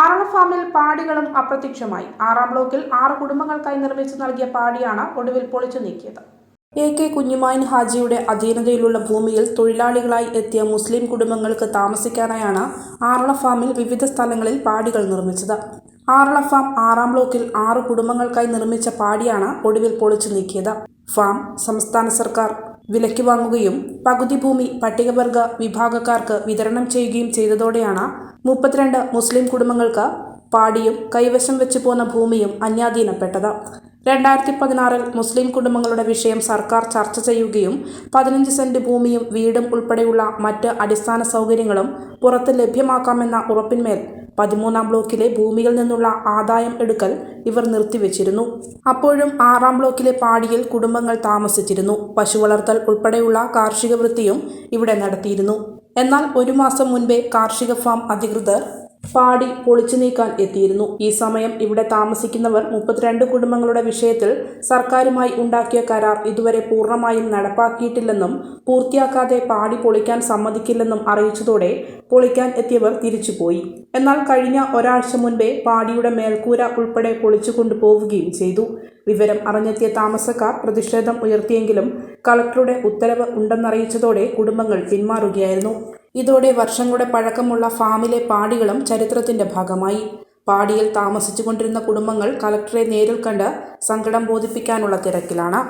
ആറള ഫാമിൽ പാടികളും അപ്രത്യക്ഷമായി. ആറാം ബ്ലോക്കിൽ ആറ് കുടുംബങ്ങൾക്കായി നിർമ്മിച്ചു നൽകിയ പാടിയാണ് ഒടുവിൽ പൊളിച്ചു നീക്കിയത്. എ കെ കുഞ്ഞുമായൻ ഹാജിയുടെ അധീനതയിലുള്ള ഭൂമിയിൽ തൊഴിലാളികളായി എത്തിയ മുസ്ലിം കുടുംബങ്ങൾക്ക് താമസിക്കാനായാണ് ആറള ഫാമിൽ വിവിധ സ്ഥലങ്ങളിൽ പാടികൾ നിർമ്മിച്ചത്. ആറള ഫാം ആറാം ബ്ലോക്കിൽ ആറ് കുടുംബങ്ങൾക്കായി നിർമ്മിച്ച പാടിയാണ് ഒടുവിൽ പൊളിച്ചു നീക്കിയത്. ഫാം സംസ്ഥാന സർക്കാർ വിലയ്ക്ക് വാങ്ങുകയും പകുതി ഭൂമി പട്ടികവർഗ വിഭാഗക്കാർക്ക് വിതരണം ചെയ്യുകയും ചെയ്തതോടെയാണ് മുപ്പത്തിരണ്ട് മുസ്ലിം കുടുംബങ്ങൾക്ക് പാടിയും കൈവശം വെച്ചു പോന്ന ഭൂമിയും അന്യാധീനപ്പെട്ടത്. രണ്ടായിരത്തി പതിനാറിൽ മുസ്ലിം കുടുംബങ്ങളുടെ വിഷയം സർക്കാർ ചർച്ച ചെയ്യുകയും പതിനഞ്ച് സെന്റ് ഭൂമിയും വീടും ഉൾപ്പെടെയുള്ള മറ്റ് അടിസ്ഥാന സൗകര്യങ്ങളും പുറത്ത് ലഭ്യമാക്കാമെന്ന ഉറപ്പിന്മേൽ പതിമൂന്നാം ബ്ലോക്കിലെ ഭൂമിയിൽ നിന്നുള്ള ആദായം എടുക്കൽ ഇവർ നിർത്തിവെച്ചിരുന്നു. അപ്പോഴും ആറാം ബ്ലോക്കിലെ പാടിയിൽ കുടുംബങ്ങൾ താമസിച്ചിരുന്നു. പശു വളർത്തൽ ഉൾപ്പെടെയുള്ള കാർഷിക വൃത്തിയും ഇവിടെ നടത്തിയിരുന്നു. എന്നാൽ ഒരു മാസം മുൻപേ കാർഷിക ഫാം അധികൃതർ പാടി പൊളിച്ചു നീക്കാൻ എത്തിയിരുന്നു. ഈ സമയം ഇവിടെ താമസിക്കുന്നവർ മുപ്പത്തിരണ്ട് കുടുംബങ്ങളുടെ വിഷയത്തിൽ സർക്കാരുമായി ഉണ്ടാക്കിയ കരാർ ഇതുവരെ പൂർണമായും നടപ്പാക്കിയിട്ടില്ലെന്നും പൂർത്തിയാക്കാതെ പാടി പൊളിക്കാൻ സമ്മതിക്കില്ലെന്നും അറിയിച്ചതോടെ പൊളിക്കാൻ എത്തിയവർ തിരിച്ചുപോയി. എന്നാൽ കഴിഞ്ഞ ഒരാഴ്ച മുൻപേ പാടിയുടെ മേൽക്കൂര ഉൾപ്പെടെ പൊളിച്ചു കൊണ്ടുപോവുകയും ചെയ്തു. വിവരം അറിഞ്ഞെത്തിയ താമസക്കാർ പ്രതിഷേധം ഉയർത്തിയെങ്കിലും കളക്ടറുടെ ഉത്തരവ് ഉണ്ടെന്നറിയിച്ചതോടെ കുടുംബങ്ങൾ പിന്മാറുകയായിരുന്നു. ഇതോടെ വർഷങ്ങളുടെ പഴക്കമുള്ള ഫാമിലെ പാടികളും ചരിത്രത്തിന്റെ ഭാഗമായി. പാടിയിൽ താമസിച്ചുകൊണ്ടിരുന്ന കുടുംബങ്ങൾ കളക്ടറെ നേരിൽ കണ്ട് സങ്കടം ബോധിപ്പിക്കാനുള്ള തിരക്കിലാണ്.